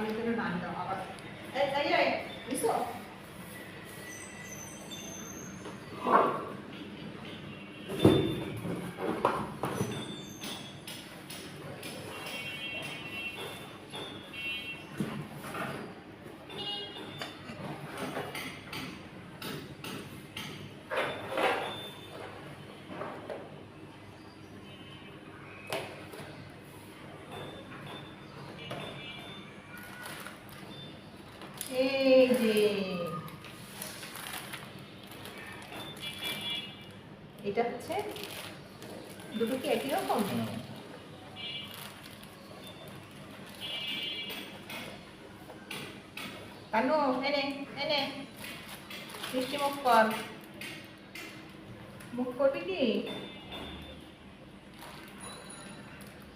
আমি তোকে নাম দাও আবার এই এই এই বুঝছ এই যে এটা হচ্ছে দুটো কি একই রকম? কানু এনে এনে মিষ্টি মুখ কর। মুখ করবি কি?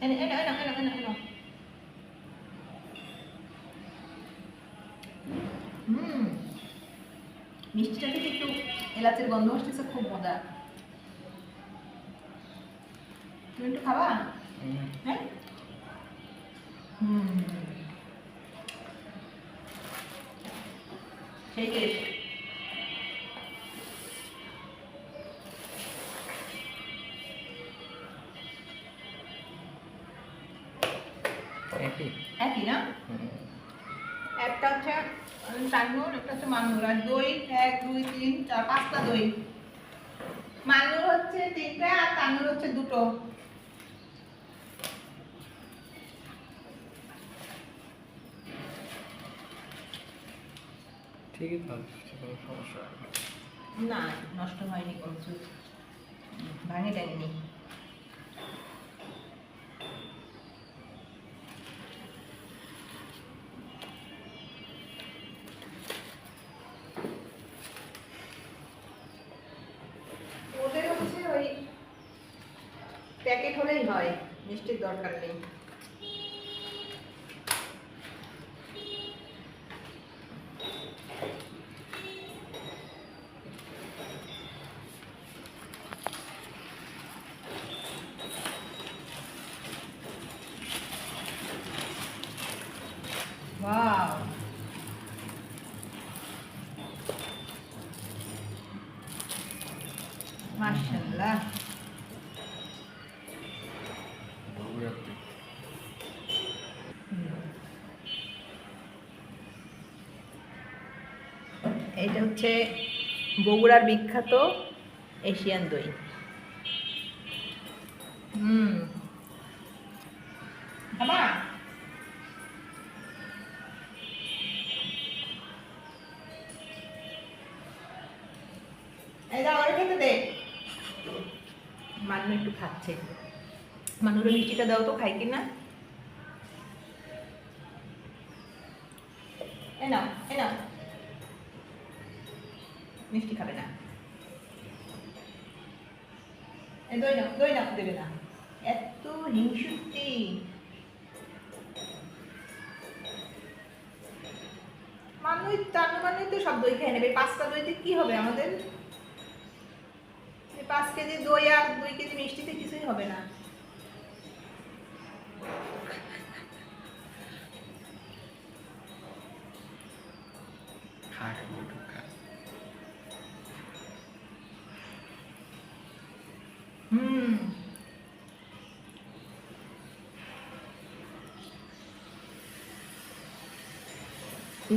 এনে এনে এনে এনে এনে এনে হুম মিষ্টিটা থেকে একটু এলাচের গন্ধ আসতেছে খুব মজা। তুমি একটু খাবা? হ্যাঁ? হুম। সেই টেস্ট একই। একই না? একটা হচ্ছে টাঙ্গুর একটা হচ্ছে মাঙ্গুর আর দই এক দুই তিন চার পাঁচটা দই। মাঙ্গুর হচ্ছে তিনটা আর টাঙ্গুর হচ্ছে দুটো। ঠিকই কোনো সমস্যা না। না নষ্ট হয়নি কোনো ভাঙে টাঙেনি হয় মিষ্টির দরকার নেই Wow. মাশাআল্লাহ এইটা হচ্ছে বগুড়ার বিখ্যাত এশিয়ান দই। হুম। একটু খাচ্ছে। মানুরে মিষ্টিটা দাও তো, খাই কি না? এ নাও এ নাও। মিষ্টি খাবে না। দেবে না। এত মানুষ তার মানে তো সব দই খেয়ে নেবে। পাঁচটা দইতে কি হবে আমাদের? পাঁচ কেজি দই আর দুই কেজি মিষ্টিতে কিছুই হবে না। খায়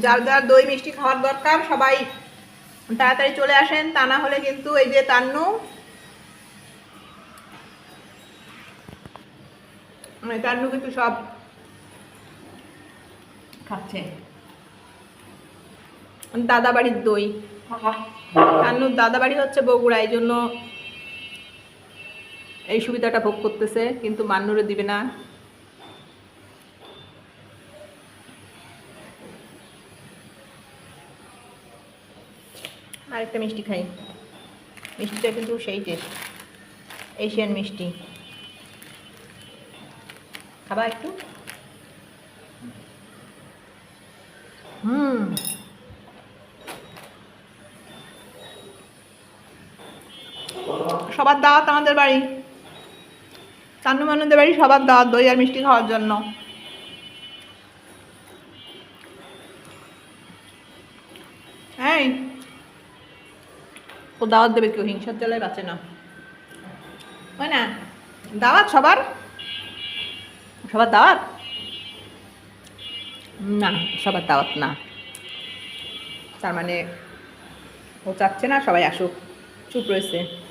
যার যার দই মিষ্টি খাওয়ার দরকার, সবাই তাড়াতাড়ি চলে আসেন। তা না হলে কিন্তু এই যে তান্নু তান্নু কিন্তু সব খাচ্ছে। দাদা বাড়ির দই। তান্নুর দাদা বাড়ি হচ্ছে বগুড়া, এই জন্য এই সুবিধাটা ভোগ করতেছে, কিন্তু মান্নুরে দিবে না। আরেকটা মিষ্টি খাই। মিষ্টিটা কিন্তু সেই টেস্ট এশিয়ান মিষ্টি। খাবা একটু? হুম। সবার দাওয়াত আমাদের বাড়ি। মানুদের বাড়ি সবার দাওয়াত দই আর মিষ্টি খাওয়ার জন্য। ও দাওয়াত দেবে কেউ, হিংসার জ্বালায় বাঁচে না। হয় না? দাওয়াত সবার? সবার দাওয়াত? না, সবার দাওয়াত না। তার মানে ও চাচ্ছে না সবাই আসুক। চুপ রয়েছে।